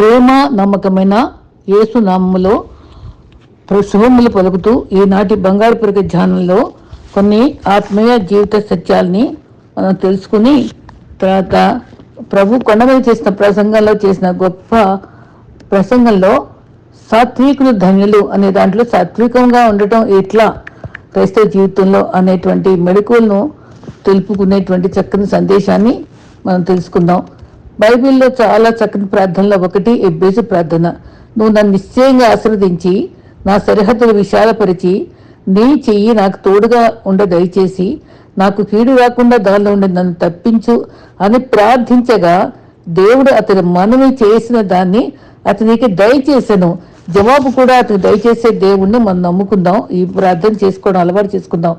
ప్రేమ నమ్మకమైన యేసు నామములో శుభములు పలుకుతూ ఈనాటి బంగారు పురక ధ్యానంలో కొన్ని ఆత్మీయ జీవిత సత్యాల్ని మనం తెలుసుకుని తర్వాత ప్రభు కొండ చేసిన ప్రసంగంలో చేసిన గొప్ప ప్రసంగంలో సాత్వికులు ధన్యులు అనే దాంట్లో సాత్వికంగా ఉండటం ఎట్లా? క్రైస్తవ జీవితంలో అనేటువంటి మెళకువలను తెలుపుకునేటువంటి చక్కని సందేశాన్ని మనం తెలుసుకుందాం. బైబిల్లో చాలా చక్కని ప్రార్థనలో. ఒకటి ఎబ్బేసి ప్రార్థన. నువ్వు నన్ను నిశ్చయంగా ఆశ్రవదించి నా సరిహద్దులు విశాలపరిచి నీ చెయ్యి నాకు తోడుగా ఉండ దయచేసి నాకు కీడు రాకుండా దానిలో ఉండి నన్ను తప్పించు అని ప్రార్థించగా దేవుడు అతని మనవి చేసిన దాన్ని అతనికి దయచేసను జవాబు కూడా అతను దయచేసే దేవుణ్ణి మనం నమ్ముకుందాం. ఈ ప్రార్థన చేసుకోవడం అలవాటు చేసుకుందాం.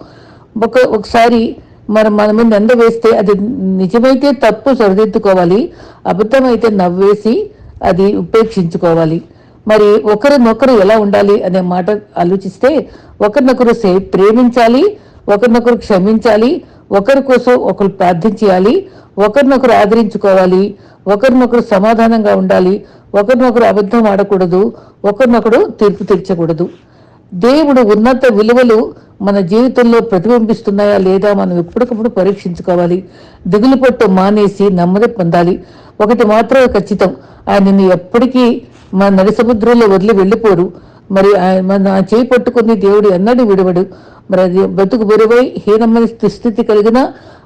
ఒక ఒకసారి మనం మన మీద నింద వేస్తే అది నిజమైతే తప్పు సరిదిద్దుకోవాలి అబద్ధమైతే నవ్వేసి అది ఉపేక్షించుకోవాలి. మరి ఒకరినొకరు ఎలా ఉండాలి అనే మాట ఆలోచిస్తే ఒకరినొకరు సే ప్రేమించాలి ఒకరినొకరు క్షమించాలి ఒకరి కోసం ఒకరు ప్రార్థించాలి ఒకరినొకరు ఆదరించుకోవాలి ఒకరినొకరు సమాధానంగా ఉండాలి ఒకరినొకరు అబద్ధం ఆడకూడదు ఒకరినొకరు తీర్పు తీర్చకూడదు. దేవుడు ఉన్నత విలువలు మన జీవితంలో ప్రతిబింబిస్తున్నాయా లేదా మనం ఎప్పటికప్పుడు పరీక్షించుకోవాలి. దిగులు పట్టు మానేసి నెమ్మది పొందాలి. ఒకటి మాత్రమే ఖచ్చితం. ఆయన నిన్ను ఎప్పటికీ మన నడి సముద్రంలో వదిలి వెళ్ళిపోరు మరి ఆయన మన ఆ చేయి పట్టుకుని దేవుడు ఎన్నడూ విడవడు. మరి అది బతుకు బరువై హీనమైన స్థితి కలిగిన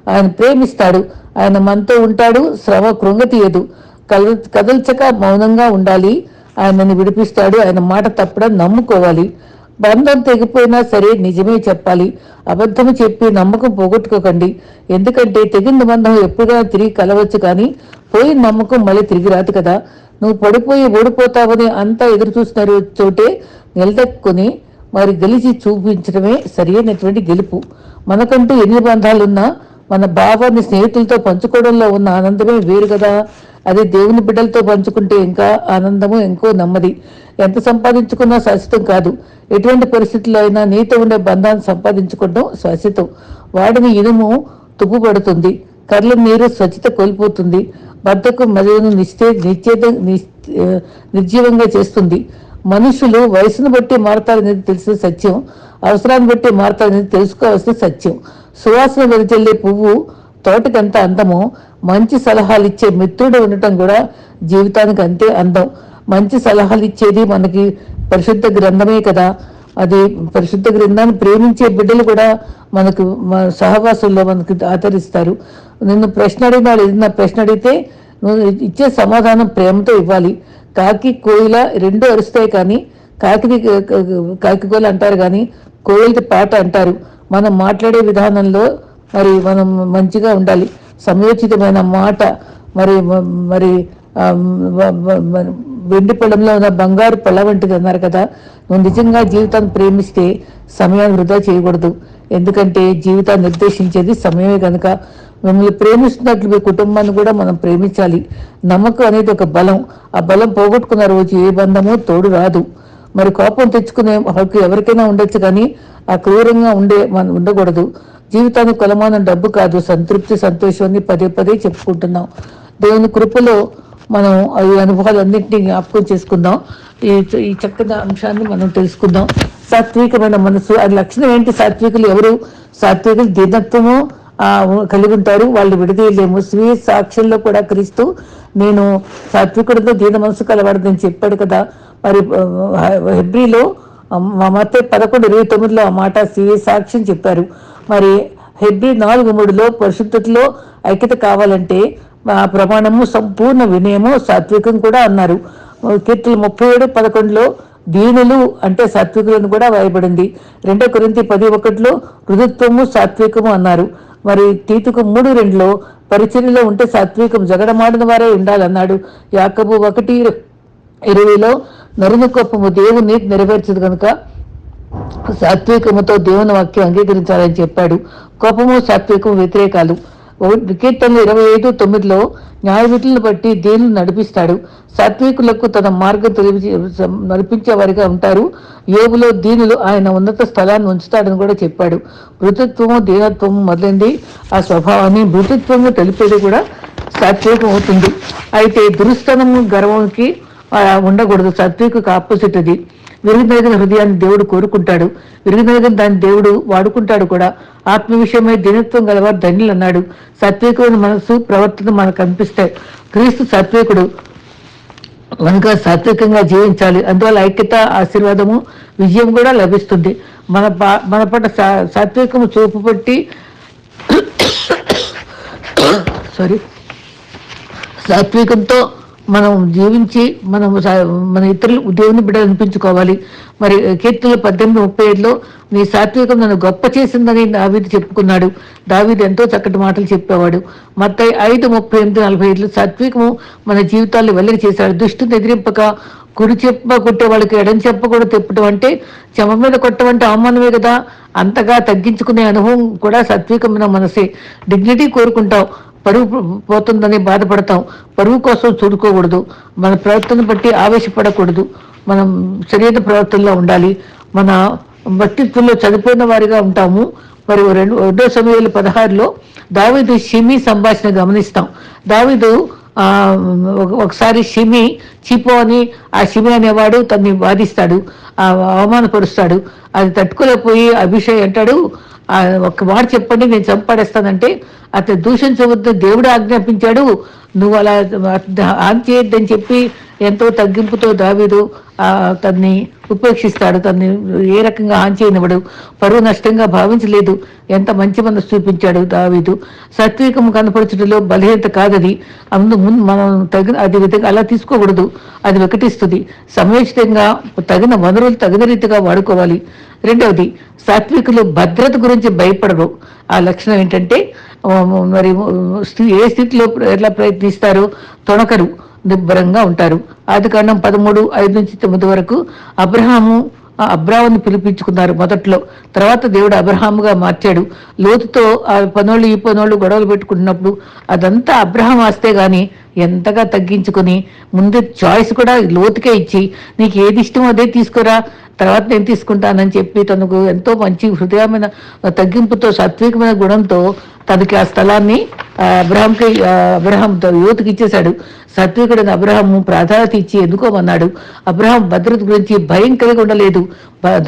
ఆయన ప్రేమిస్తాడు. ఆయన మనతో ఉంటాడు. శ్రమ కృంగతీయదు. కల కదల్చక మౌనంగా ఉండాలి. ఆయనని విడిపిస్తాడు. ఆయన మాట తప్పడం నమ్ముకోవాలి. బంధం తెగిపోయినా సరే నిజమే చెప్పాలి. అబద్ధము చెప్పి నమ్మకం పోగొట్టుకోకండి. ఎందుకంటే తెగిన బంధం ఎప్పుడైనా తిరిగి కలవచ్చు కానీ పోయిన నమ్మకం మళ్ళీ తిరిగి రాదు కదా. నువ్వు పడిపోయి ఓడిపోతావని అంతా ఎదురు చూస్తున్నారు చోటే నిలదక్కుని మరి గెలిచి చూపించడమే సరైనటువంటి గెలుపు. మనకంటూ ఎన్ని బంధాలున్నా మన భావాన్ని స్నేహితులతో పంచుకోవడంలో ఉన్న ఆనందమే వేరు కదా. అది దేవుని బిడ్డలతో పంచుకుంటే ఇంకా ఆనందము ఇంకో నెమ్మది. ఎంత సంపాదించుకున్నా శాశ్వతం కాదు. ఎటువంటి పరిస్థితుల్లో అయినా నీతో ఉండే బంధాన్ని సంపాదించుకోవడం శాశ్వతం వాడిని ఇనుము తుప్పుపడుతుంది. కర్ల నీరు స్వచ్ఛత కోల్పోతుంది. భర్తకు మధువును నిశ్చే నిశ్చేత నిర్జీవంగా చేస్తుంది. మనుషులు వయసును బట్టి మారతారనేది తెలిసిన సత్యం. అవసరాన్ని బట్టి మారతారనేది తెలుసుకోవాల్సిన సత్యం. సువాసన వెదజల్లే పువ్వు తోటకంత అందము. మంచి సలహాలు ఇచ్చే మిత్రుడు ఉండటం కూడా జీవితానికి అంతే అందం. మంచి సలహాలు ఇచ్చేది మనకి పరిశుద్ధ గ్రంథమే కదా. అది పరిశుద్ధ గ్రంథాన్ని ప్రేమించే బిడ్డలు కూడా మనకు మన సహవాసంలో మనకు ఆదరిస్తారు. నిన్ను ప్రశ్న అడిగిన వాళ్ళు ఏదైనా ప్రశ్న అడిగితే నువ్వు ఇచ్చే సమాధానం ప్రేమతో ఇవ్వాలి. కాకి కోయిల రెండు అరుస్తాయి కానీ కాకిని కాకి కోయిల అంటారు కానీ కోయిలది పాట అంటారు. మనం మాట్లాడే విధానంలో మరి మనం మంచిగా ఉండాలి. సమయోచితమైన మాట మరి మరి వెండి పళ్ళంలో ఉన్న బంగారు పళ్ళ వంటిది అన్నారు కదా. నువ్వు నిజంగా జీవితాన్ని ప్రేమిస్తే సమయాన్ని వృధా చేయకూడదు. ఎందుకంటే జీవితాన్ని నిర్దేశించేది సమయమే కనుక. మిమ్మల్ని ప్రేమిస్తున్నట్లు మీ కుటుంబాన్ని కూడా మనం ప్రేమించాలి. నమ్మకం అనేది ఒక బలం. ఆ బలం పోగొట్టుకున్న రోజు ఏ బంధమో తోడు రాదు. మరి కోపం తెచ్చుకునే హక్కు ఎవరికైనా ఉండొచ్చు కానీ ఆ క్రూరంగా ఉండే మనం ఉండకూడదు. జీవితానికి కొలమానం డబ్బు కాదు. సంతృప్తి సంతోషాన్ని పదే పదే చెప్పుకుంటున్నాం. దేవుని కృపలో మనం ఈ అనుభవాలన్నింటినీ జ్ఞాపకం చేసుకుందాం. ఈ ఈ చక్కని అంశాన్ని మనం తెలుసుకుందాం. సాత్వికమైన మనసు అది లక్షణం ఏంటి? సాత్వికులు ఎవరు? సాత్వికులు దీనత్వము కలిగి ఉంటారు. వాళ్ళు విడదీయలేము. స్వీయ సాక్ష్యంలో కూడా క్రీస్తు నేను సాత్వికుడితో దీన మనసు కలవాడదని చెప్పాడు కదా. మరి హెబ్రిలో మా మత పదకొండు ఇరవై తొమ్మిదిలో ఆ మాట స్వీయ సాక్ష్యం చెప్పారు. మరి హెబ్రి నాలుగు మూడులో పరిశుద్ధతలో ఐక్యత కావాలంటే ప్రమాణము సంపూర్ణ వినయము సాత్వికం కూడా అన్నారు. కీర్తులు ముప్పై ఏడు పదకొండులో దీనులు అంటే సాత్వికులను కూడా వాయబడింది రెండో కొరింతి పది ఒకటిలో రుదుత్వము సాత్వికము అన్నారు. మరి తీతుకు మూడు రెండులో పరిచర్యలో ఉంటే సాత్వికం జగడమాడిన వారే ఉండాలన్నాడు. యాకబు ఒకటి ఇరవైలో నరుని కోపము దేవుని నెరవేర్చదు కనుక సాత్వికముతో దేవుని వాక్యం అంగీకరించాలని చెప్పాడు. కోపము సాత్వికము వ్యతిరేకాలు. ఒకటి ఇరవై ఐదు తొమ్మిదిలో న్యాయవిధులను బట్టి దేవుని నడిపిస్తాడు? సాత్వికులకు తన మార్గం తెలిపి నడిపించే వారిగా ఉంటారు. యోగులో దీనిలో ఆయన ఉన్నత స్థలాన్ని ఉంచుతాడని కూడా చెప్పాడు. మృతత్వము దీనత్వము మొదలైంది. ఆ స్వభావాన్ని మృతత్వము తెలిపేది కూడా సాత్వికం అవుతుంది అయితే దురుస్తనము గర్వంకి ఉండకూడదు. సాత్వికకు ఆపోజిట్ అది. విరుగునగిన హృదయాన్ని దేవుడు కోరుకుంటాడు. విరుగునగిన దాన్ని దేవుడు వాడుకుంటాడు కూడా. ఆత్మ విషయమై దినత్వం గలవారు ధన్యులు అన్నాడు సాత్వికమైన మనసు ప్రవర్తన మనకు కనిపిస్తాయి క్రీస్తు సాత్వికుడు. కనుక సాత్వికంగా జీవించాలి. అందువల్ల ఐక్యత ఆశీర్వాదము విజయం కూడా లభిస్తుంది. మన పా- మన పట్ల సా- సాత్వికము చూపు పట్టి సారీ. సాత్వికంతో మనం జీవించి మనం మన ఇతరులు దేవుని బిడ్డ అనిపించుకోవాలి. మరి కీర్తనలు పద్దెనిమిది ముప్పై ఐదులో నీ సాత్వికం నన్ను గొప్ప చేసిందని దావీదు చెప్పుకున్నాడు. దావీదు ఎంతో చక్కటి మాటలు చెప్పేవాడు. మత్తయి ఐదు ముప్పై ఎనిమిది నలభై ఐదులో సాత్వికము మన జీవితాల్లో వెల్లడి చేశాడు. దుష్టిని ఎదిరింపక కుడి చెప్ప కొట్టే వాళ్ళకి ఎడం చెప్ప కూడా తిప్పడం అంటే చెమ మీద కొట్టమంటే అవమానమే కదా. అంతగా తగ్గించుకునే అనుభవం కూడా సాత్వికమైన మనసే. డిగ్నిటీ కోరుకుంటాం పరువు పోతుందని బాధపడతాం. పరువు కోసం చూడుకోకూడదు మన ప్రవర్తన బట్టి ఆవేశపడకూడదు. మనం సరైన ప్రవర్తనలో ఉండాలి. మన వ్యక్తిత్వంలో చనిపోయిన వారిగా ఉంటాము. మరి రెండు రెండో సమయంలో పదహారులో దావీదు షిమి సంభాషణ గమనిస్తాం. దావీదు ఒకసారి షిమి చిపో అని ఆ షిమి అనేవాడు తన్ని బాధిస్తాడు ఆ అవమానపరుస్తాడు. అది తట్టుకోలేకపోయి అభిషేక్ అంటాడు ఒక మాట చెప్పండి నేను చంపాడేస్తానంటే అతను దూషించవద్దు దేవుడు ఆజ్ఞాపించాడు. నువ్వు అలా ఆన్ చేయొద్దని చెప్పి ఎంతో తగ్గింపుతో దావీదు తన్ని ఉపేక్షిస్తాడు. తన్ని ఏ రకంగా ఆన్ చేయనివ్వడు. పరువు నష్టంగా భావించలేదు. ఎంత మంచి మనసు చూపించాడు దావీదు. సాత్వికం కనపరచడంలో బలహీనత కాదది. అందు ముందు మనం తగిన అది విధంగా అలా తీసుకోకూడదు. అది వికటిస్తుంది. సమయోచితంగా తగిన వనరులు తగిన రీతిగా వాడుకోవాలి. రెండవది సాత్వికులు భద్రత గురించి భయపడరు. ఆ లక్షణం ఏంటంటే మరి ఏ స్థితిలో ఎట్లా ప్రయత్నిస్తారో? తొణకరు నిబ్బరంగా ఉంటారు. ఆది కాండం పదమూడు ఐదు నుంచి తొమ్మిది వరకు అబ్రహాము ఆ అబ్రాహాన్ని పిలిపించుకున్నారు మొదట్లో. తర్వాత దేవుడు అబ్రహాముగా మార్చాడు. లోతుతో ఆ పనోళ్ళు ఈ పనోళ్ళు గొడవలు పెట్టుకుంటున్నప్పుడు అదంతా అబ్రహాం ఆస్తే గాని ఎంతగా తగ్గించుకొని ముందు చాయిస్ కూడా లోతుకే ఇచ్చి నీకు ఏది ఇష్టమో అదే తీసుకురా తర్వాత నేను తీసుకుంటానని చెప్పి తనకు ఎంతో మంచి హృదయమైన తగ్గింపుతో సాత్వికమైన గుణంతో తనకి ఆ స్థలాన్ని అబ్రహంకి అబ్రహం యువతకి ఇచ్చేశాడు. సాత్వికుడైన అబ్రహం ప్రాధాన్యత ఇచ్చి ఎన్నుకోమన్నాడు అబ్రహం భద్రత గురించి భయం కలిగి ఉండలేదు.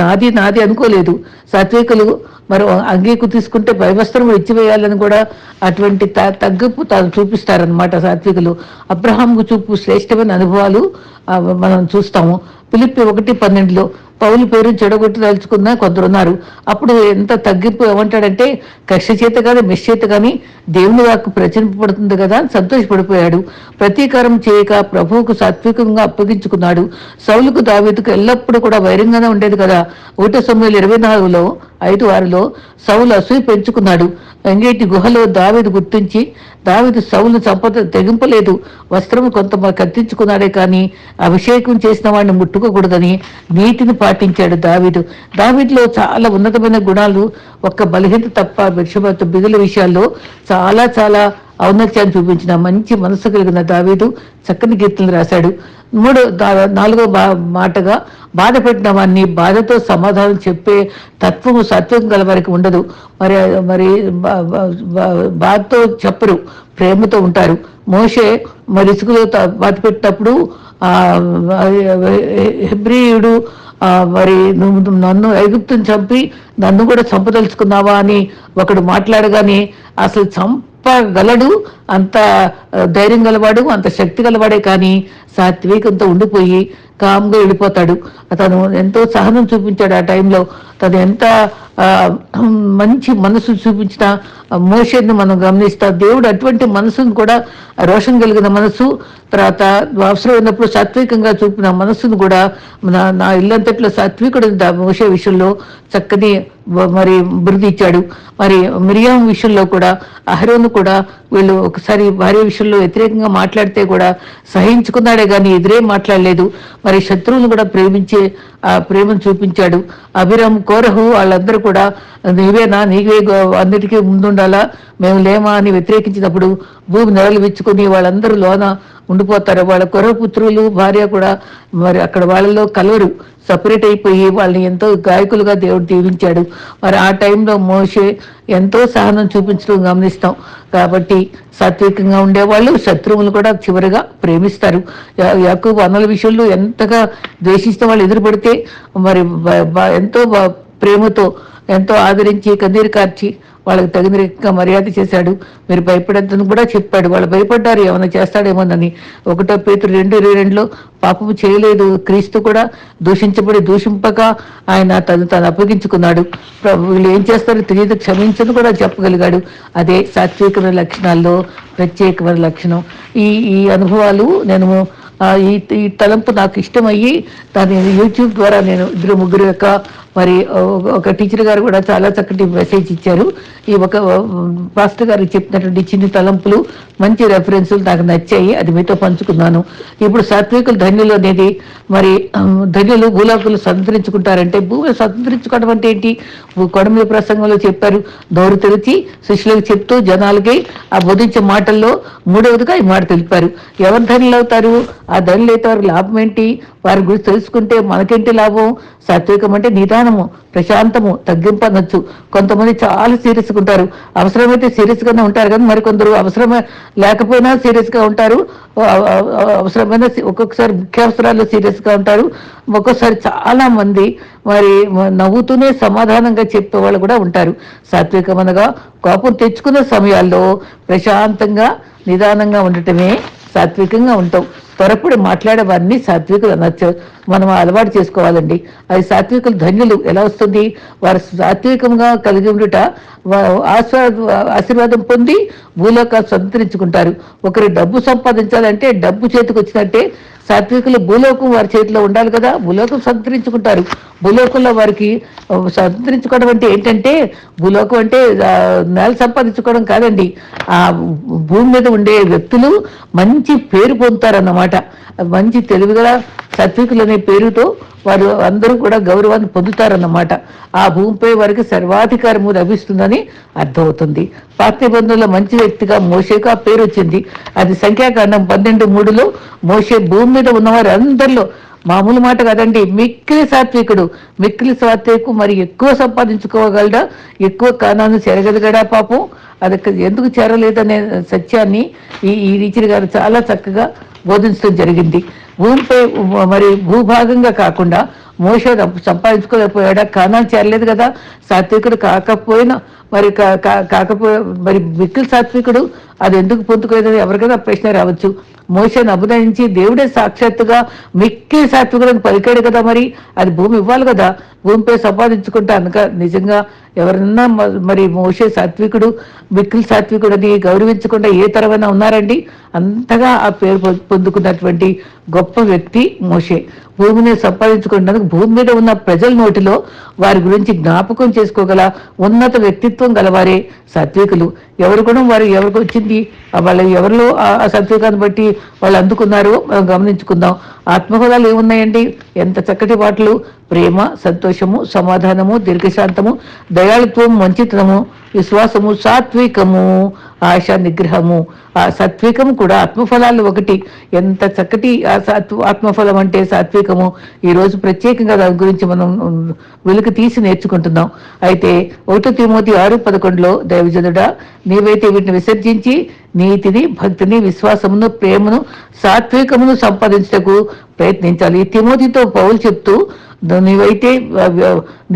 నాది నాది అనుకోలేదు. సత్వికులు మరి అంగీకు తీసుకుంటే భయవస్త్రము ఇచ్చివేయాలని కూడా అటువంటి త- తగ్గింపు తాను చూపిస్తారనమాట సాత్వికులు. అబ్రహాంకు చూపు శ్రేష్టమైన అనుభవాలు మనం చూస్తాము. పిలిపి ఒకటి పన్నెండులో పౌలు పేరు చెడగొట్టదలుచుకున్న కొందరున్నారు కొందరు ఉన్నారు. అప్పుడు ఎంత తగ్గింపు ఏమంటాడంటే కక్ష చేత కానీ మిశ్చేత కానీ దేవుని వాక్కు ప్రచురింపబడుతుంది కదా అని సంతోషపడిపోయాడు. ప్రతీకారం చేయక ప్రభువుకు సాత్వికంగా అప్పగించుకున్నాడు. సౌలుకు దావీదుకు ఎల్లప్పుడూ కూడా వైరంగానే ఉండేది కదా. ఒకటో సమయంలో ఇరవై నాలుగులో ఐదు వారిలో సౌలు అసూయ పెంచుకున్నాడు. వెంగేటి గుహలో దావీదు గుర్తించి దావీదు సౌలు సంపద తెగింపలేదు. వస్త్రము కొంత కత్తించుకున్నాడే కానీ అభిషేకం చేసిన వాడిని ముట్టుకోకూడదని నీతిని పాటించాడు దావీదు. దావీదులో చాలా ఉన్నతమైన గుణాలు ఒక్క బలహీనత తప్ప విషమత బిగుల విషయాల్లో చాలా చాలా ఔన్నత్యాన్ని చూపించిన మంచి మనసు కలిగిన దావీదు చక్కని కీర్తనలు రాశాడు. మూడు నాలుగో బా మాటగా బాధ పెట్టిన వాడిని బాధతో సమాధానం చెప్పే తత్వము సత్వం గల వారికి ఉండదు. మరి మరి బాధతో చెప్పరు ప్రేమతో ఉంటారు. మోషే మరి ఇసుకలో బాధ పెట్టినప్పుడు హెబ్రియుడు మరి నువ్వు నన్ను ఐగుప్తుని చంపి నన్ను కూడా చంపదలుచుకున్నావా అని ఒకడు మాట్లాడగానే అసలు గలడు అంత ధైర్యం గలవాడు అంత శక్తి గలవాడే కానీ సాత్వికంతో ఉండిపోయి కామ్గా వెళ్ళిపోతాడు. అతను ఎంతో సహనం చూపించాడు ఆ టైంలో. తను ఎంత మంచి మనసు చూపించిన మోషన్ని మనం గమనిస్తాం దేవుడు అటువంటి మనసును కూడా రోషం కలిగిన మనసు తర్వాత అవసరం ఉన్నప్పుడు సాత్వికంగా చూపిన మనసును కూడా నా నా ఇల్లంతట్లో సాత్వికుడు మోసే విషయంలో. చక్కని మరి బురద ఇచ్చాడు మరి మిరియాం విషయంలో కూడా అహరోను కూడా వీళ్ళు ఒకసారి భార్య విషయంలో వ్యతిరేకంగా మాట్లాడితే కూడా సహించుకున్నాడే కానీ ఎదురే మాట్లాడలేదు. మరి శత్రువులు కూడా ప్రేమించే ఆ ప్రేమను చూపించాడు. అభిరామ్ కోరహు వాళ్ళందరూ కూడా నీవేనా నీవే అందరికీ అన్నిటికీ ముందుండాలా? మేము లేమా అని వ్యతిరేకించినప్పుడు భూమి నెలలు విచ్చుకుని వాళ్ళందరూ లోన ఉండిపోతారు. వాళ్ళ పుత్రులు భార్య కూడా మరి అక్కడ వాళ్ళలో కలవరు సపరేట్ అయిపోయి వాళ్ళని ఎంతో గాయకులుగా దేవుడు దీవించాడు. మరి ఆ టైంలో మోషే ఎంతో సహనం చూపించడం గమనిస్తాం. కాబట్టి సాత్వికంగా ఉండేవాళ్ళు శత్రువులు కూడా చివరిగా ప్రేమిస్తారు. ఎక్కువ వనల విషయంలో ఎంతగా ద్వేషిస్తే వాళ్ళు ఎదురుపడితే మరి ఎంతో ప్రేమతో ఎంతో ఆదరించి కన్నీరు కార్చి వాళ్ళకి తగిన రీతిగా మర్యాద చేశాడు. మీరు భయపడద్దని కూడా చెప్పాడు. వాళ్ళు భయపడ్డారు. ఏమైనా చేస్తాడేమోనని. ఒకటో పేతురు రెండు ఇరవై రెండులో పాపము చేయలేదు. క్రీస్తు కూడా దూషించబడి దూషింపక ఆయన తను తను అప్పగించుకున్నాడు. వీళ్ళు ఏం చేస్తారో? తెలియదు. క్షమించను కూడా చెప్పగలిగాడు. అదే సాత్వికమైన లక్షణాల్లో ప్రత్యేకమైన లక్షణం. ఈ ఈ అనుభవాలు నేను ఈ ఈ తలంపు నాకు ఇష్టమయ్యి దాన్ని యూట్యూబ్ ద్వారా నేను ఇద్దరు ముగ్గురు యొక్క మరి ఒక టీచర్ గారు కూడా చాలా చక్కటి మెసేజ్ ఇచ్చారు. ఈ ఒక పాస్టర్ గారు చెప్పినటువంటి చిన్న తలంపులు మంచి రెఫరెన్సులు నాకు నచ్చాయి. అది మీతో పంచుకున్నాను. ఇప్పుడు సాత్వికులు ధన్యులు అనేది మరి ధన్యులు భూలోకులు స్వతంత్రించుకుంటారంటే భూమిని స్వతంత్రించుకోవడం అంటే ఏంటి? కొడమి ప్రసంగంలో చెప్పారు. దోరు తెరిచి శిష్యులకు చెప్తూ జనాలకి ఆ బోధించే మాటల్లో మూడవదిగా ఈ మాట తెలిపారు. ఎవరు ధన్యులు అవుతారు? ఆ ధనులు అయితే లాభం ఏంటి? వారి గురించి తెలుసుకుంటే మనకేంటి లాభం? సాత్వికం అంటే నిదానము ప్రశాంతము తగ్గింపు అనొచ్చు. కొంతమంది చాలా సీరియస్గా ఉంటారు. అవసరమైతే సీరియస్గానే ఉంటారు కానీ మరికొందరు అవసరమే లేకపోయినా సీరియస్గా ఉంటారు. అవసరమైన ఒక్కొక్కసారి ముఖ్య అవసరాలు సీరియస్గా ఉంటారు. ఒక్కొక్కసారి చాలా మంది మరి నవ్వుతూనే సమాధానంగా చెప్పే వాళ్ళు కూడా ఉంటారు. సాత్వికం అనగా కోపం తెచ్చుకునే సమయాల్లో ప్రశాంతంగా నిదానంగా ఉండటమే సాత్వికంగా ఉంటాం. త్వరపడి మాట్లాడేవన్నీ సాత్వికులు అనొచ్చు. మనం అలవాటు చేసుకోవాలండి. అది సాత్వికులు ధన్యులు. ఎలా వస్తుంది? వారు సాత్వికంగా కలిగి ఉండుట ఆస్వాద ఆశీర్వాదం పొంది భూలోకాలు సంతరించుకుంటారు ఒకరి డబ్బు సంపాదించాలంటే డబ్బు చేతికి వచ్చినట్టే సాత్వికులు భూలోకం వారి చేతిలో ఉండాలి కదా? భూలోకం సంతరించుకుంటారు. భూలోకంలో వారికి సంతరించుకోవడం అంటే ఏంటంటే భూలోకం అంటే నేల సంపాదించుకోవడం కాదండి. ఆ భూమి మీద ఉండే వ్యక్తులు మంచి పేరు పొందుతారన్నమాట. మంచి తెలివిగల సాత్వికులు అనే పేరుతో వారు అందరూ కూడా గౌరవాన్ని పొందుతారన్నమాట. ఆ భూమిపై వారికి సర్వాధికారము లభిస్తుందని అర్థమవుతుంది. పాఠ్యబంధువుల మంచి వ్యక్తిగా మోషేకు ఆ పేరు వచ్చింది అది సంఖ్యాకాండం పన్నెండు మూడులో మోషే భూమి మీద ఉన్నవారు అందరిలో మామూలు మాట కదండి. మిక్కిలి సాత్వికుడు మిక్కిలి సాత్వికు మరి ఎక్కువ సంపాదించుకోగలడా? ఎక్కువ కానాన్ని చెరగలిగడా పాపం? అది ఎందుకు చేరలేదనే సత్యాన్ని ఈ ఈ రీచర్ గారు చాలా చక్కగా బోధించడం జరిగింది. భూమిపై మరి భూభాగంగా కాకుండా మోస సంపాదించుకోలేకపోయాడా? కానాలు చేరలేదు కదా. సాత్వికుడు కాకపోయినా మరి కాకపో మరి మిక్కిలి సాత్వికుడు అది ఎందుకు పొందుకోలేదని ఎవరికైనా ప్రశ్న రావచ్చు. మోసేను అభినయించి దేవుడే సాక్షాత్తుగా మిక్కి సాత్వికులను పలికాడు కదా మరి. అది భూమి ఇవ్వాలి కదా. భూమిపై సంపాదించుకుంటే అనక నిజంగా ఎవరన్నా మరి మోసే సాత్వికుడు మిక్కిల్ సాత్వికుడు అని గౌరవించకుండా ఏ తరమైనా ఉన్నారండి? అంతగా ఆ పేరు పొందుకున్నటువంటి గొప్ప వ్యక్తి మోషే. భూమిని సంపాదించుకున్నందుకు భూమి మీద ఉన్న ప్రజల నోటిలో వారి గురించి జ్ఞాపకం చేసుకోగల ఉన్నత వ్యక్తిత్వం గలవారే సాత్వికులు. ఎవరు కూడా వారు ఎవరికి వచ్చింది వాళ్ళ ఎవరిలో ఆ సత్యకాన్ని బట్టి వాళ్ళు అందుకున్నారో మనం గమనించుకుందాం. ఆత్మహోదాలు ఏమున్నాయండి? ఎంత చక్కటి పాటలు ప్రేమ సంతోషము సమాధానము దీర్ఘశాంతము దయాళత్వం మంచితనము. విశ్వాసము సాత్వికము ఆశ నిగ్రహము ఆ సాత్వికము కూడా ఆత్మఫలాలు ఒకటి. ఎంత చక్కటి ఆ సాత్వ ఆత్మఫలం అంటే సాత్వికము ఈరోజు ప్రత్యేకంగా దాని గురించి మనం వెలుగు తీసి నేర్చుకుంటున్నాం. అయితే ఒకటో తిమోతి ఆరు పదకొండులో దైవజనుడా నీవైతే వీటిని విసర్జించి నీతిని భక్తిని విశ్వాసమును ప్రేమను సాత్వికమును సంపాదించటకు ప్రయత్నించాలి. ఈ తిమోతితో పౌలు చెప్తూ నీవైతే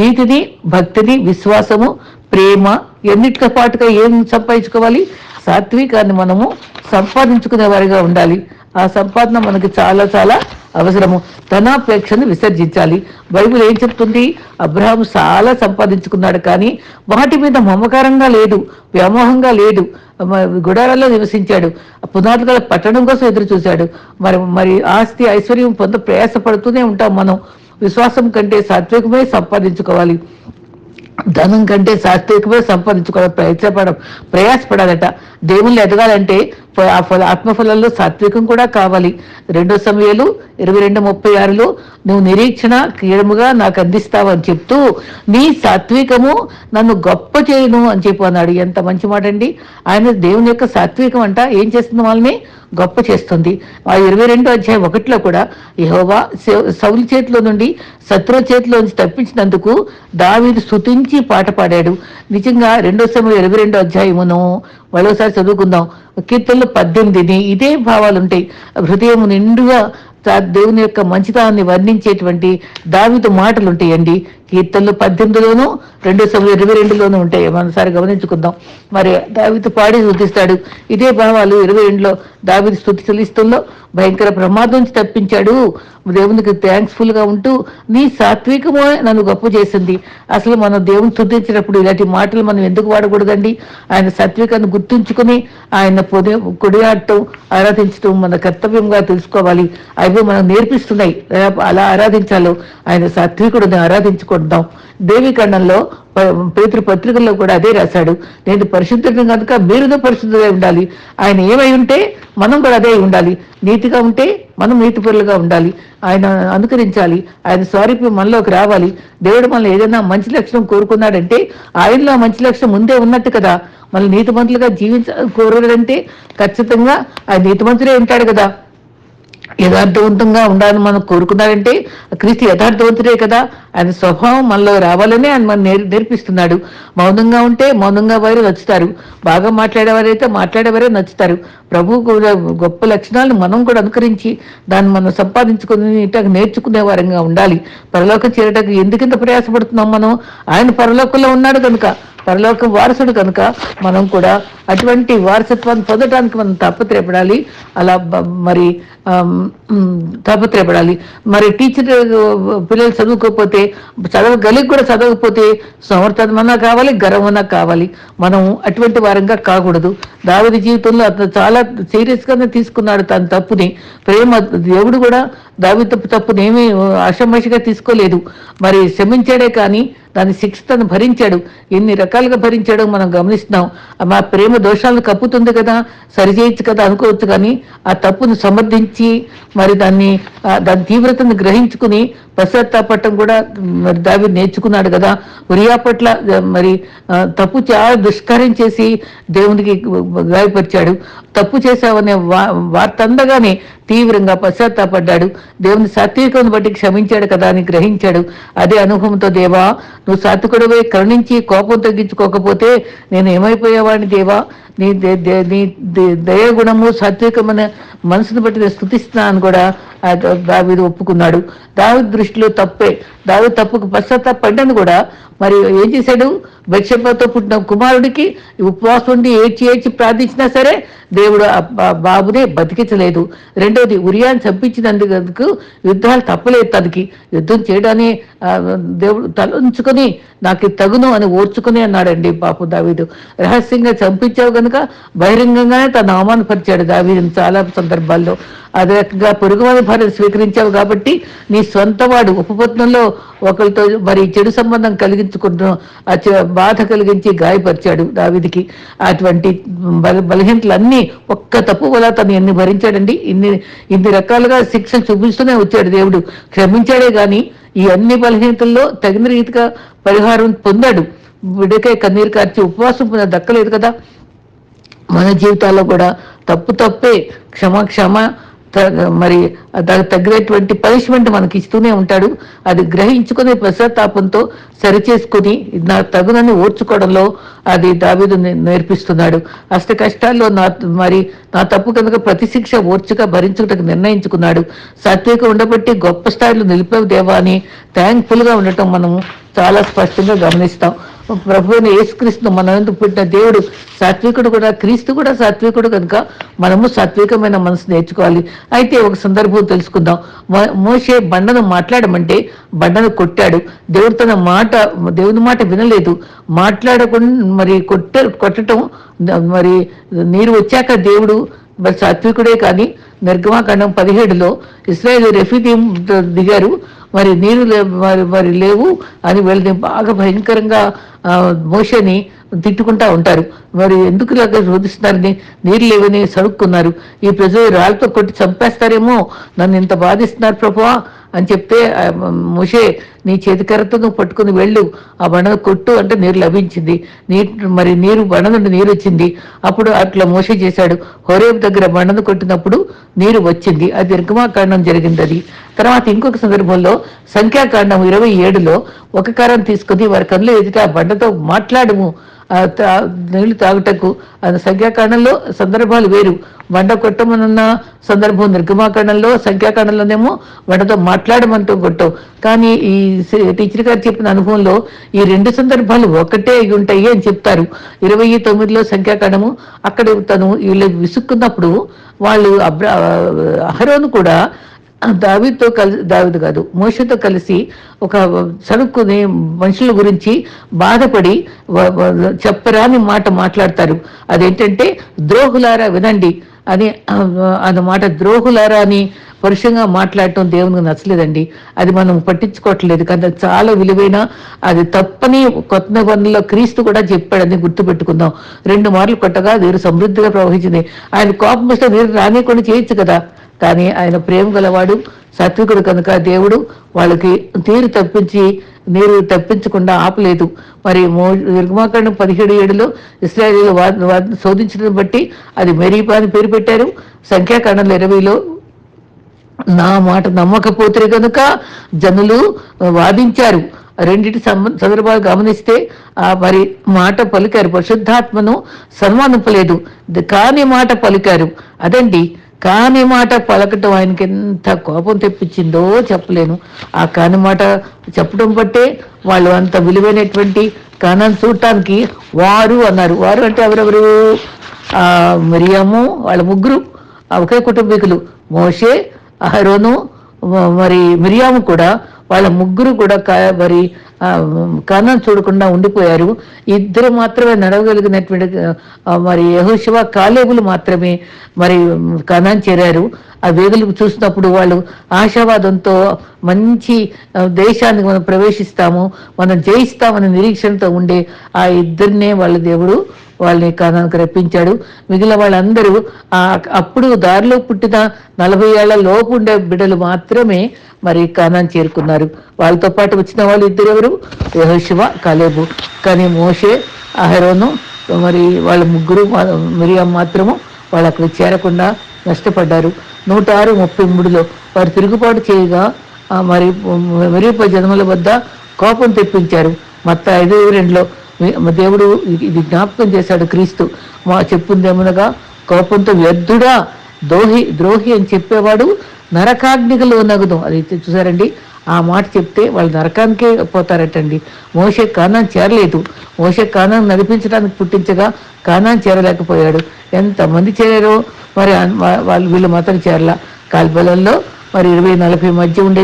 నీతిని భక్తిని విశ్వాసము ప్రేమ ఎన్నిటితో పాటుగా ఏం సంపాదించుకోవాలి? సాత్వికాన్ని మనము సంపాదించుకునే వారిగా ఉండాలి. ఆ సంపాదన మనకి చాలా చాలా అవసరము. ధనాపేక్షను విసర్జించాలి. బైబిల్ ఏం చెప్తుంది? అబ్రహాం చాలా సంపాదించుకున్నాడు కానీ వాటి మీద మమకారంగా లేదు వ్యామోహంగా లేదు గుడారాల్లో నివసించాడు. పునాదుల పట్టణం కోసం ఎదురు చూశాడు. మరి మరి ఆస్తి ఐశ్వర్యం పొంద ప్రయాసపడుతూనే ఉంటాం మనం. విశ్వాసం కంటే సాత్వికమే సంపాదించుకోవాలి. ధనం కంటే శాస్త్రీయమే సంపాదించుకోవడం ప్రయత్నపడ ప్రయాసపడాలట. దేవుళ్ళు ఎదగాలంటే ఆ ఫల ఆత్మఫలాల్లో సాత్వికం కూడా కావాలి. రెండో సమయాలు ఇరవై రెండు ముప్పై ఆరులో నువ్వు నిరీక్షణ కీడముగా నాకు అందిస్తావని చెప్తూ నీ సాత్వికము నన్ను గొప్ప చేయను అని చెప్పి అన్నాడు. ఎంత మంచి మాట అండి. ఆయన దేవుని యొక్క సాత్వికం అంట ఏం చేస్తుంది వాళ్ళని గొప్ప చేస్తుంది. ఆ ఇరవై రెండో అధ్యాయం ఒకటిలో కూడా యహోవా సౌ- సౌలు చేతిలో నుండి శత్రు చేతిలో నుంచి తప్పించినందుకు దావీదు స్థుతించి పాట పాడాడు. నిజంగా రెండో సమయం ఇరవై రెండో అధ్యాయమును మరోసారి చదువుకుందాం. కీర్తనలు పద్దెనిమిదిని ఇదే భావాలు ఉంటాయి హృదయం నిండుగా దేవుని యొక్క మంచితనాన్ని వర్ణించేటువంటి దావిత మాటలు ఉంటాయండి కీర్తనలు పద్దెనిమిదిలోను రెండు సమయం ఇరవై రెండులోనూ ఉంటాయి. మనసారి గమనించుకుందాం. మరి దావిత పాడి స్థుతిస్తాడు. ఇదే భావాలు ఇరవై రెండులో దావిత స్థుతి చెల్లిస్తుందో భయంకర ప్రమాదం నుంచి తప్పించాడు. దేవునికి థ్యాంక్స్ఫుల్గా ఉంటూ నీ సాత్వికమే నన్ను గొప్ప చేసింది. అసలు మనం దేవుని స్థుతించినప్పుడు ఇలాంటి మాటలు మనం ఎందుకు వాడకూడదండి? ఆయన సాత్వికాన్ని గుర్తుంచుకుని ఆయన పొదే కొడియాడటం ఆరాధించడం మన కర్తవ్యంగా తెలుసుకోవాలి. అవి మనం నేర్పిస్తున్నాయి. అలా ఆరాధించాలో ఆయన సాత్వికుడిని ఆరాధించుకుంటాం దేవికండంలో పేతృ పత్రికల్లో కూడా అదే రాశాడు. నేను పరిశుద్ధుడు కనుక మీరును పరిశుద్ధులై ఉండాలి. ఆయన ఏమై ఉంటే మనం కూడా అదే ఉండాలి. నీతిగా ఉంటే మనం నీతిపరులుగా ఉండాలి. ఆయన అనుకరించాలి. ఆయన స్వారూప్యం మనలోకి రావాలి. దేవుడు మనల్ని ఏదైనా మంచి లక్షణం కోరుకున్నాడంటే ఆయనలో మంచి లక్షణం ముందే ఉన్నట్టు కదా. మళ్ళీ నీతిమంతులుగా జీవించ కోరాడంటే ఖచ్చితంగా ఆయన నీతిమంతులే ఉంటాడు కదా. యథార్థవంతంగా ఉండాలని మనం కోరుకున్నారంటే క్రీస్తు యథార్థవంతుడే కదా. ఆయన స్వభావం మనలో రావాలని ఆయన మనం నేర్ నేర్పిస్తున్నాడు. మౌనంగా ఉంటే మౌనంగా వారు నచ్చుతారు. బాగా మాట్లాడేవారైతే మాట్లాడేవారే నచ్చుతారు. ప్రభు కూడా గొప్ప లక్షణాలను మనం కూడా అనుకరించి దాన్ని మనం సంపాదించుకుని నేర్చుకునే వారంగా ఉండాలి. పరలోకం చేరటకు ఎందుకింత ప్రయాసపడుతున్నాం మనం? ఆయన పరలోకంలో ఉన్నాడు కనుక పరలోక వారసుడు కనుక మనం కూడా అటువంటి వారసత్వాన్ని పొందడానికి మనం తాపత్రయపడాలి. అలా మరి ఆమ్, తాపత్రయపడాలి. మరి టీచర్ పిల్లలు చదువుకోకపోతే చదవగలిగి కూడా చదవకపోతే సమర్థమన్నా కావాలి గర్వమన్నా కావాలి. మనం అటువంటి వారంగా కాకూడదు. దావిడి జీవితంలో అతను చాలా సీరియస్గానే తీసుకున్నాడు తన తప్పుని. ప్రేమ దేవుడు కూడా దావి తప్పు తప్పునేమీ అషమషిగా తీసుకోలేదు. మరి శ్రమించాడే కానీ దాని శిక్ష తను భరించాడు. ఎన్ని రకాలుగా భరించాడో మనం గమనిస్తున్నాం. మా ప్రేమ దోషాలను కప్పుతుంది కదా సరిచేయచ్చు కదా అనుకోవచ్చు కానీ ఆ తప్పును సమర్థించి మరి దాన్ని దాని తీవ్రతను గ్రహించుకుని పశ్చాత్తాపట్టం కూడా మరి దావి నేర్చుకున్నాడు కదా. ఉరియా పట్ల మరి తప్పు చాలా దుష్కార్యం చేసి దేవునికి గాయపరిచాడు. తప్పు చేశావనే వా వార్త అందగానే తీవ్రంగా పశ్చాత్తాపడ్డాడు దేవుని సాత్వికం బట్టి క్షమించాడు కదా అని గ్రహించాడు. అదే అనుభవంతో దేవా నువ్వు సాత్వికుడవే కరుణించి కోపం తగ్గించుకోకపోతే నేను ఏమైపోయేవాడిని దేవా? నీ దే- దే- నీ దే- సాత్వికమైన మనసును బట్టి నేను స్థుతిస్తున్నాను కూడా ఆ దావీదు ఒప్పుకున్నాడు. దావి దృష్టిలో తప్పే. దావి తప్పుకు పశ్చాత్తాపడ్డాను కూడా. మరి ఏం చేశాడు? బెత్షెబతో పుట్టిన కుమారుడికి ఉపవాసం ఉండి ఏడ్చి ఏడ్చి ప్రార్థించినా సరే దేవుడు ఆ బాబునే బతికించలేదు. రెండోది ఉరియాన్ని చంపించినందుకు యుద్ధాలు తప్పలేదు తనకి. యుద్ధం చేయడాన్ని దేవుడు తలంచుకొని నాకు తగును అని ఓర్చుకుని అన్నాడండి పాపం దావీదు. రహస్యంగా చంపించావు కనుక బహిరంగంగానే తను అవమానపరిచాడు దావీదుని చాలా సందర్భాల్లో. అదే రకంగా పొరుగువారి భార్య స్వీకరించావు కాబట్టి నీ సొంత వాడు ఉపపత్నంలో ఒకరితో మరి చెడు సంబంధం కలిగించుకుంటు బాధ కలిగించి గాయపరిచాడు దావిదికి. అటువంటి బల బలహీనతలన్నీ ఒక్క తప్పు వల్ల తను ఎన్ని భరించాడండి? ఇన్ని ఇన్ని రకాలుగా శిక్ష చూపిస్తూనే వచ్చాడు దేవుడు. క్షమించాడే కానీ ఈ అన్ని బలహీనతల్లో తగిన రీతిగా పరిహారం పొందాడు. విడకే కన్నీరు కార్చి ఉపవాసం పొంద దక్కలేదు కదా? మన జీవితాల్లో కూడా తప్పు తప్పే. క్షమ క్షమ మరి దానికి తగినటువంటి పనిష్మెంట్ మనకి ఇస్తూనే ఉంటాడు. అది గ్రహించుకునే పశ్చాత్తాపంతో సరిచేసుకుని నా తగునని ఓర్చుకోవడంలో అది దావీదు నేర్పిస్తున్నాడు. అష్ట కష్టాల్లో నా మరి నా తప్పు కనుక ప్రతిశిక్ష ఓర్చుగా భరించుటకు నిర్ణయించుకున్నాడు. సాత్విక ఉండబట్టి గొప్ప స్థాయిలో నిలిపేవు దేవా అని థ్యాంక్ఫుల్గా ఉండటం మనం చాలా స్పష్టంగా గమనిస్తాం. ప్రభువుని యేసుక్రీస్తు మన పుట్టిన దేవుడు సాత్వికుడు కూడా క్రీస్తు కూడా సాత్వికుడు కనుక మనము సాత్వికమైన మనసు నేర్చుకోవాలి. అయితే ఒక సందర్భం తెలుసుకుందాం. మో- మోషే బండను మాట్లాడమంటే బండను కొట్టాడు. దేవుడు తన మాట దేవుని మాట వినలేదు. మాట్లాడకుండా మరి కొట్ట కొట్టడం మరి నీరు వచ్చాక దేవుడు మరి సాత్వికుడే కానీ నిర్గమాకాండం పదిహేడులో ఇస్రాయేల్ రెఫీదీం దిగారు. మరి నీరు మరి మరి లేవు అని వెళ్ళి బాగా భయంకరంగా మోషని తిట్టుకుంటా ఉంటారు. మరి ఎందుకు ఇలాగ శోధిస్తున్నారని నీరు లేవని సరుక్కున్నారు ఈ ప్రజలు రాళ్ళతో కొట్టి చంపేస్తారేమో? నన్ను ఇంత బాధిస్తున్నారు ప్రభువా. అని చెప్తే ముషే మోషే నీ చేతికర్రతో నువ్వు పట్టుకుని వెళ్ళు. ఆ బండ కొట్టు అంటే నీరు లభించింది. నీరు మరి నీరు బండ నుండి నీరు వచ్చింది. అప్పుడు అట్లా మోసే చేశాడు. హోరేబు దగ్గర బండను కొట్టినప్పుడు నీరు వచ్చింది. అది నిర్గమాకాండం జరిగింది అది తర్వాత ఇంకొక సందర్భంలో సంఖ్యాకాండం ఇరవై ఏడులో ఒక కారం తీసుకుని వారి కళ్ళు ఎదుట ఆ బండతో మాట్లాడము. తా- నీళ్ళు తాగుటకు. అది సంఖ్యాకాండంలో సందర్భాలు వేరు. బండ కొట్టమనున్న సందర్భం నిర్గమాకాండంలో సంఖ్యాకాండంలోనేమో వంటతో మాట్లాడమంటూ కొట్టం కానీ ఈ టీచర్ గారు చెప్పిన అనుభవంలో ఈ రెండు సందర్భాలు ఒకటే అయి ఉంటాయి అని చెప్తారు. ఇరవై తొమ్మిదిలో సంఖ్యాకాండము అక్కడ తను వీళ్ళు విసుక్కున్నప్పుడు వాళ్ళు అబ్రా అహరోను కూడా దావితో కలిసి దావిదు కాదు మోషతో కలిసి ఒక చదువుకుని మనుషుల గురించి బాధపడి చెప్పరాని మాట మాట్లాడతారు. అదేంటంటే ద్రోహులారా వినండి. అది ఆ, అన్నమాట ద్రోహులారా అని పరుషంగా మాట్లాడటం దేవునికి నచ్చలేదండి. అది మనం పట్టించుకోవట్లేదు. కానీ అది చాలా విలువైన అది తప్పని కొత్త నిబంధనలో క్రీస్తు కూడా చెప్పాడని గుర్తుపెట్టుకుందాం. రెండు మార్లు కొట్టగా నీరు సమృద్ధిగా ప్రవహించింది. ఆయన కోపం వస్తే నీరు రానికుండా చేయొచ్చు కదా. కానీ ఆయన ప్రేమ గలవాడు సాత్వికుడు కనుక దేవుడు వాళ్ళకి తీరు తప్పించి నీరు తప్పించకుండా ఆపలేదు. మరి మో నిర్గమాకాండం పదిహేడు ఏడులో ఇస్రాయేల్ శోధించడం బట్టి అది మెరీపా అని పేరు పెట్టారు. సంఖ్యాకాండంలో ఇరవైలో నా మాట నమ్మకపోతే కనుక జనులు వాదించారు. రెండింటి సందర్భాలు గమనిస్తే ఆ మరి మాట పలికారు. పరిశుద్ధాత్మను సన్మానింపలేదు. కాని మాట పలికారు. అదండి కాని మాట పలకటం ఆయనకి ఎంత కోపం తెప్పించిందో చెప్పలేను. ఆ కాని మాట చెప్పడం బట్టే వాళ్ళు అంత విలువైనటువంటి కానాన్ని చూడటానికి వారు అన్నారు. వారు అంటే ఎవరెవరు? ఆ మరియము వాళ్ళ ముగ్గురు ఒకే కుటుంబీకులు. మోషే అహరోను మరి మిరియాము కూడా వాళ్ళ ముగ్గురు కూడా మరి ఆ, చూడకుండా ఉండిపోయారు. ఇద్దరు మాత్రమే నడవగలిగినటువంటి మరి యహోశివ కాలేబులు మాత్రమే మరి కానాన్ చేరారు. ఆ వేగులకు చూసినప్పుడు వాళ్ళు ఆశావాదంతో మంచి దేశానికి మనం ప్రవేశిస్తాము మనం జయిస్తామనే నిరీక్షణతో ఉండే ఆ ఇద్దరినే వాళ్ళ దేవుడు వాళ్ళని కానానికి రప్పించాడు. మిగిలిన వాళ్ళందరూ ఆ అప్పుడు దారిలో పుట్టిన నలభై ఏళ్ళ లోపు ఉండే బిడ్డలు మాత్రమే మరి కానాన్ చేరుకున్నారు. వాళ్ళతో పాటు వచ్చిన వాళ్ళు ఇద్దరు ఎవరు కాలేబు. కానీ మోషే అహరోను మరి వాళ్ళ ముగ్గురు మిరియం మాత్రము వాళ్ళు అక్కడికి చేరకుండా నష్టపడ్డారు. నూట ఆరు ముప్పై మూడులో వారు తిరుగుబాటు చేయగా మరి మెరీప జన్మల వద్ద కోపం తెప్పించారు. మత్త ఐదు రెండులో మా దేవుడు ఇది జ్ఞాపకం చేశాడు క్రీస్తు. మా చెప్పుందేమనగా కోపంతో వ్యర్థుడా ద్రోహి ద్రోహి అని చెప్పేవాడు నరకాగ్నికలు నగదు అది చూసారండి? ఆ మాట చెప్తే వాళ్ళు నరకానికే పోతారటండి. మోషే కానాన్ని చేరలేదు. మోషే కానాన్ని నడిపించడానికి పుట్టించగా కానాన్ని చేరలేకపోయాడు. ఎంతమంది చేరారో మరి వాళ్ళు వీళ్ళు మాత్రం చేరలా. కాల్బలంలో మరి ఇరవై నలభై మధ్య ఉండే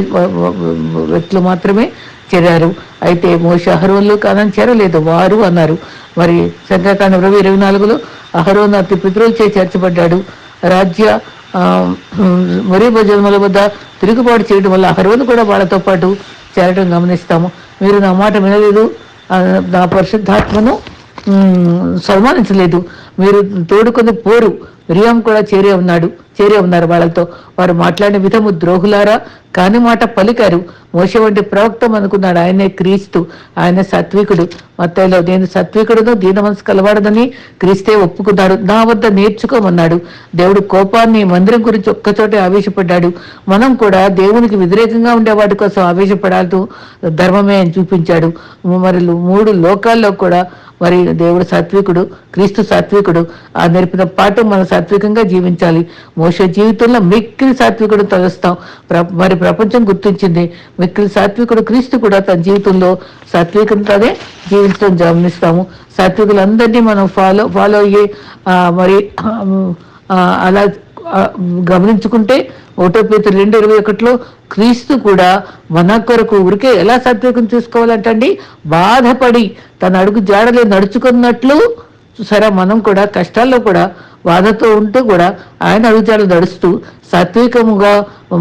వ్యక్తులు మాత్రమే చేరారు. అయితే మోష అహరోన్లు కానని చేరలేదు. వారు అన్నారు. మరి సంఖ్యాకాండం ఇరవై ఇరవై నాలుగులో అహరోన్ అతి పితృలు చేర్చబడ్డాడు. రాజ్య మరీ జన్మల వద్ద తిరుగుబాటు చేయడం వల్ల అహరోను కూడా వాళ్ళతో పాటు చేరడం గమనిస్తాము. మీరు నా మాట వినలేదు. నా పరిశుద్ధాత్మను సన్మానించలేదు. మీరు తోడుకొని పోరు. మిరియాం కూడా చేరే ఉన్నాడు చేరే ఉన్నారు వాళ్ళతో. వారు మాట్లాడిన విధము ద్రోహులారా కాని మాట పలికారు. మోస వంటి ప్రవక్త అనుకున్నాడు. ఆయనే క్రీస్తు ఆయన సాత్వికుడు. మత్తలో నేను సత్వికుడును దీన మనసు కలవాడదని క్రీస్తే ఒప్పుకున్నాడు. నా వద్ద నేర్చుకోమన్నాడు. దేవుడు కోపాన్ని మందిరం గురించి ఒక్కచోటే ఆవేశపడ్డాడు. మనం కూడా దేవునికి వ్యతిరేకంగా ఉండే వాటి కోసం ఆవేశపడాలతో ధర్మమే అని చూపించాడు. మరి మూడు లోకాల్లో కూడా మరి దేవుడు సాత్వికుడు క్రీస్తు సాత్వికుడు. ఆ నేర్పిన పాఠం మనం సాత్వికంగా జీవించాలి. మోస జీవితంలో మిక్కిలి సాత్వికుడు తలుస్తాం. మరి ప్రపంచం గుర్తించింది. మిక్కిలి సాత్వికుడు క్రీస్తు కూడా తన జీవితంలో సాత్వికంతోనే జీవించడం గమనిస్తాము. సాత్వికులందరినీ మనం ఫాలో ఫాలో అయ్యే మరి అలా గమనించుకుంటే ఒకటో పేతురు రెండు ఇరవై ఒకటిలో క్రీస్తు కూడా మన కొరకు ఊరికే ఎలా సాత్వికం చూసుకోవాలంటండి బాధపడి తన అడుగు జాడలే నడుచుకున్నట్లు సరే మనం కూడా కష్టాల్లో కూడా బాధతో ఉంటూ కూడా ఆయన అభిచారాలు నడుస్తూ సాత్వికముగా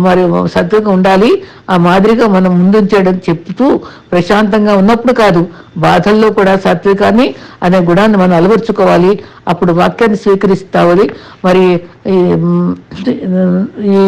మరి సత్వికం ఉండాలి ఆ మాదిరిగా మనం ముందుంచేయడం చెప్తూ ప్రశాంతంగా ఉన్నప్పుడు కాదు బాధల్లో కూడా సాత్వికాన్ని అనే గుణాన్ని మనం అలవర్చుకోవాలి. అప్పుడు వాక్యాన్ని స్వీకరిస్తావని మరి ఈ,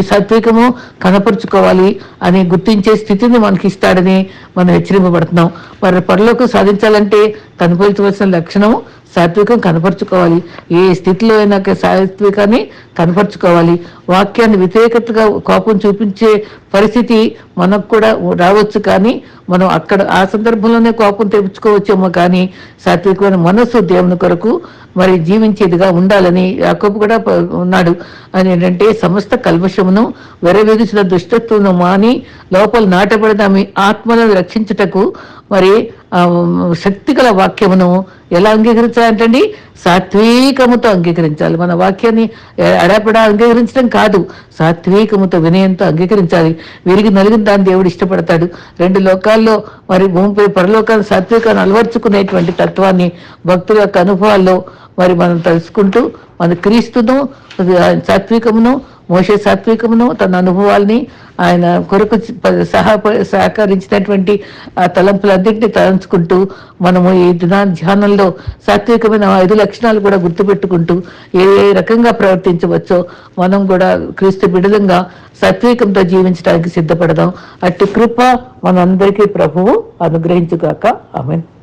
సాత్వికము కనపరుచుకోవాలి అని గుర్తించే స్థితిని మనకి ఇస్తాడని మనం హెచ్చరింపబడుతున్నాం. మరి పరలోకి సాధించాలంటే కనపరచవలసిన లక్షణము సాత్వికం కనపరుచుకోవాలి. ఏ స్థితిలో అయినా సాత్వికాన్ని కనపరుచుకోవాలి. వాక్యాన్ని వ్యతిరేకతగా కోపం చూపించే పరిస్థితి మనకు కూడా రావచ్చు కానీ మనం అక్కడ ఆ సందర్భంలోనే కోపం తెప్పించుకోవచ్చేమో కానీ సాత్వికమైన మనస్సు దేవుని కొరకు మరి జీవించేదిగా ఉండాలని యాకోబు కూడా ఉన్నాడు. అని ఏంటంటే సమస్త కల్మషమును వెరవేగుచిన దుష్టత్వను మాని లోపల నాటబడిన మీ ఆత్మలను రక్షించుటకు మరి ఆ, శక్తిగల వాక్యమును ఎలా అంగీకరించాలంటండి? సాత్వికముతో అంగీకరించాలి. మన వాక్యాన్ని అడాపడా అంగీకరించడం కాదు. సాత్వికముతో వినయంతో అంగీకరించాలి. విరిగి నలిగిన దాన్ని దేవుడు ఇష్టపడతాడు. రెండు లోకాల్లో మరి భూమిపై పరలోకాన్ని సాత్వికాన్ని అలవర్చుకునేటువంటి తత్వాన్ని భక్తుల యొక్క అనుభవాల్లో మరి మనం తెలుసుకుంటూ మన క్రీస్తును సాత్వికమును మోసే సాత్వికమును తన అనుభవాల్ని ఆయన కొరకు సహా సహకరించినటువంటి ఆ తలంపులన్నింటినీ తలంచుకుంటూ మనము ఈ దినా ధ్యానంలో సాత్వికమైన ఐదు లక్షణాలు కూడా గుర్తుపెట్టుకుంటూ ఏ ఏ రకంగా ప్రవర్తించవచ్చో మనం కూడా క్రీస్తు బిడలంగా సాత్వికంతో జీవించడానికి సిద్ధపడదాం. అట్టి కృప మనందరికీ ప్రభువు. అనుగ్రహించుగాక. ఆమెను.